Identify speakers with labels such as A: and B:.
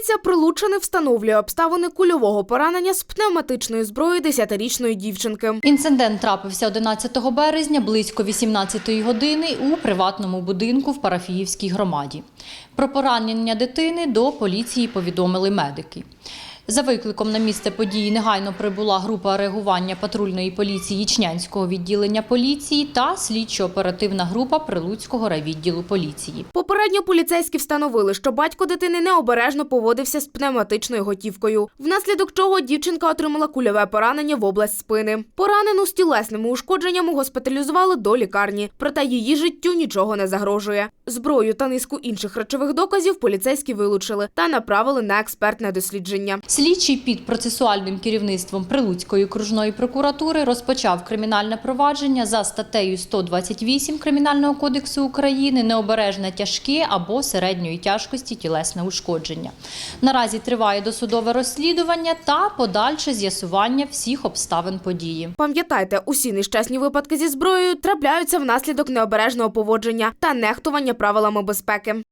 A: Поліція Прилуччини встановлює обставини кульового поранення з пневматичної зброї 10-річної дівчинки.
B: Інцидент трапився 11 березня близько 18 години у приватному будинку в Парафіївській громаді. Про поранення дитини до поліції повідомили медики. За викликом на місце події негайно прибула група реагування патрульної поліції Ічнянського відділення поліції та слідчо-оперативна група Прилуцького райвідділу поліції.
A: Попередньо поліцейські встановили, що батько дитини необережно поводився з пневматичною готівкою, внаслідок чого дівчинка отримала кульове поранення в область спини. Поранену з тілесними ушкодженнями госпіталізували до лікарні, проте її життю нічого не загрожує. Зброю та низку інших речових доказів поліцейські вилучили та направили на експертне дослідження.
B: Слідчий під процесуальним керівництвом Прилуцької окружної прокуратури розпочав кримінальне провадження за статтею 128 Кримінального кодексу України необережне тяжке або середньої тяжкості тілесне ушкодження. Наразі триває досудове розслідування та подальше з'ясування всіх обставин події.
A: Пам'ятайте, усі нещасні випадки зі зброєю трапляються внаслідок необережного поводження та нехтування правилами безпеки.